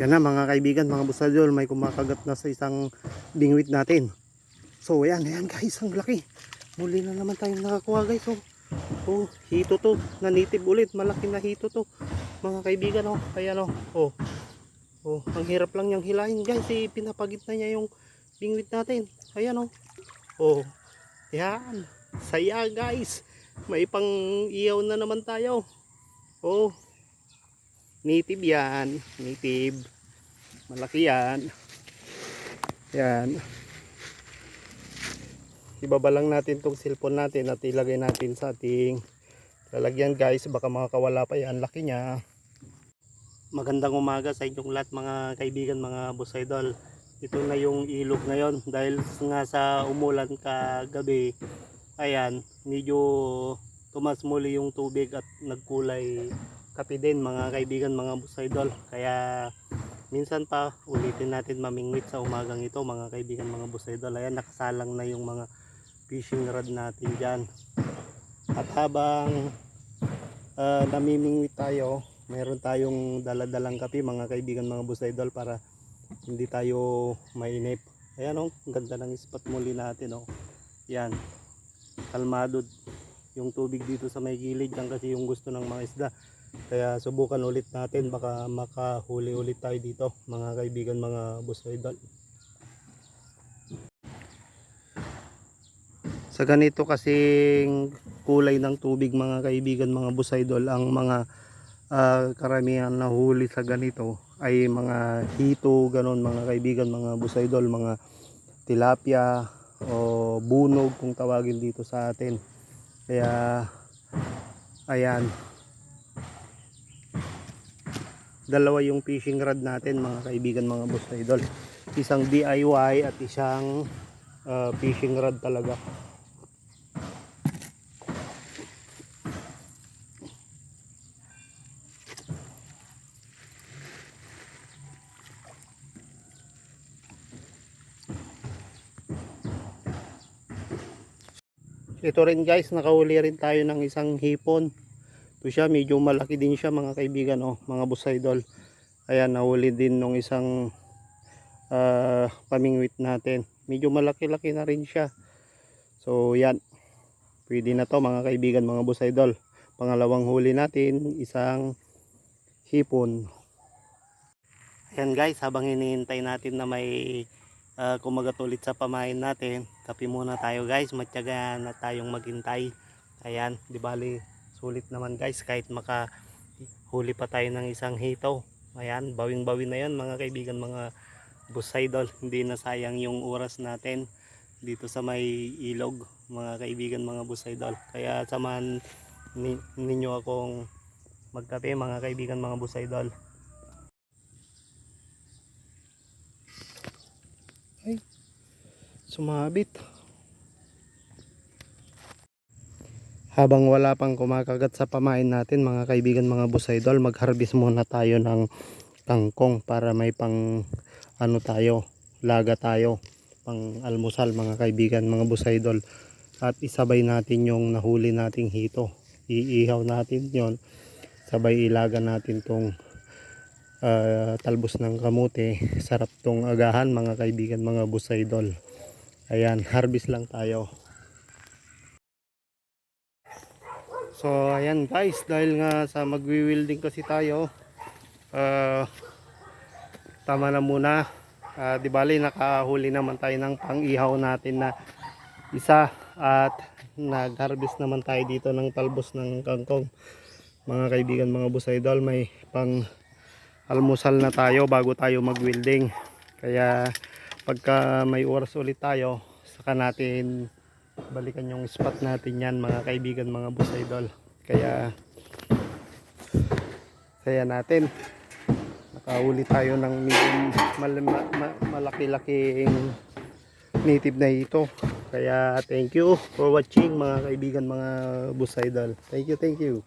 Yan na mga kaibigan, mga busadol, may kumakagat na sa isang bingwit natin. So ayan, ayan guys, ang laki. Muli na naman tayong nakakuha guys. Oh, oh hito to, nanitib ulit, malaki na hito to. Mga kaibigan, oh, ayan oh. Oh, oh ang hirap lang niyang hilahin guys, eh, pinapagit na niya yung bingwit natin. Ayan oh. Oh, yan. Saya guys. May pang iyaw na naman tayo. Oh, native yan native malaki yan. Yan. Ibaba lang natin tong cellphone natin at ilagay natin sa ating lalagyan guys. Baka makakawala pa yan. Laki niya. Magandang umaga sa inyong lahat mga kaibigan mga boss idol. Ito na yung ilog ngayon dahil nga sa umulan kagabi. Ayan medyo tumas muli yung tubig at nagkulay kape din mga kaibigan mga boss idol. Kaya minsan pa ulitin natin mamingwit sa umagang ito mga kaibigan mga boss idol ayan nakasalang na yung mga fishing rod natin dyan. At habang uh, namimingwit tayo meron tayong daladalang kape mga kaibigan mga boss idol para hindi tayo mainip. Ayan o, oh, ganda ng spot muli natin o oh. yan kalmado yung tubig dito sa may gilid yan kasi yung gusto ng mga isda kaya subukan ulit natin baka makahuli ulit tayo dito mga kaibigan mga boss idol. Sa ganito kasing kulay ng tubig mga kaibigan mga boss idol ang mga uh, karamihan na huli sa ganito ay mga hito ganon mga kaibigan mga boss idol mga tilapia o bunog kung tawagin dito sa atin. Kaya ayan. Dalawa yung fishing rod natin mga kaibigan mga boss idol. Isang DIY at isang uh, fishing rod talaga ito rin guys nakahuli rin tayo ng isang hipon. Ito siya medyo malaki din siya mga kaibigan oh, mga boss idol. Ayan nahuli din nung isang uh, pamingwit natin. Medyo malaki laki na rin siya. So yan. Pwede na to mga kaibigan mga boss idol. Pangalawang huli natin isang hipon. Ayan guys habang hinihintay natin na may uh, kumagat ulit sa pamain natin. Kape muna tayo guys. Matyaga na tayong maghintay. Ayan di bali sulit naman guys. Kahit maka huli pa tayo ng isang hito ayan bawing bawin na yan mga kaibigan mga bus idol. Hindi na sayang yung oras natin dito sa may ilog mga kaibigan mga bus idol. Kaya samahan ni, ninyo akong magkape mga kaibigan mga bus idol ay sumabit. Habang wala pang kumakagat sa pamain natin mga kaibigan mga boss idol mag harvest muna tayo ng kangkong para may pang ano tayo laga tayo pang almusal mga kaibigan mga boss idol. At isabay natin yung nahuli nating hito. Iihaw natin yon sabay ilaga natin tong uh, talbos ng kamote. Sarap tong agahan mga kaibigan mga boss idol ayan harvest lang tayo So ayan guys, dahil nga sa magwi-welding kasi tayo, uh, tama na muna. Uh, di bali nakahuli naman tayo ng pang-ihaw natin na isa at nag-harvest naman tayo dito ng talbos ng kangkong. Mga kaibigan, mga boss idol, may pang almusal na tayo bago tayo mag-welding. Kaya pagka may oras ulit tayo, saka natin balikan yung spot natin yan mga kaibigan mga boss idol. Kaya kaya natin nakahuli tayo ng mal mal malaki-laking native na ito. Kaya thank you for watching mga kaibigan mga boss idol. Thank you thank you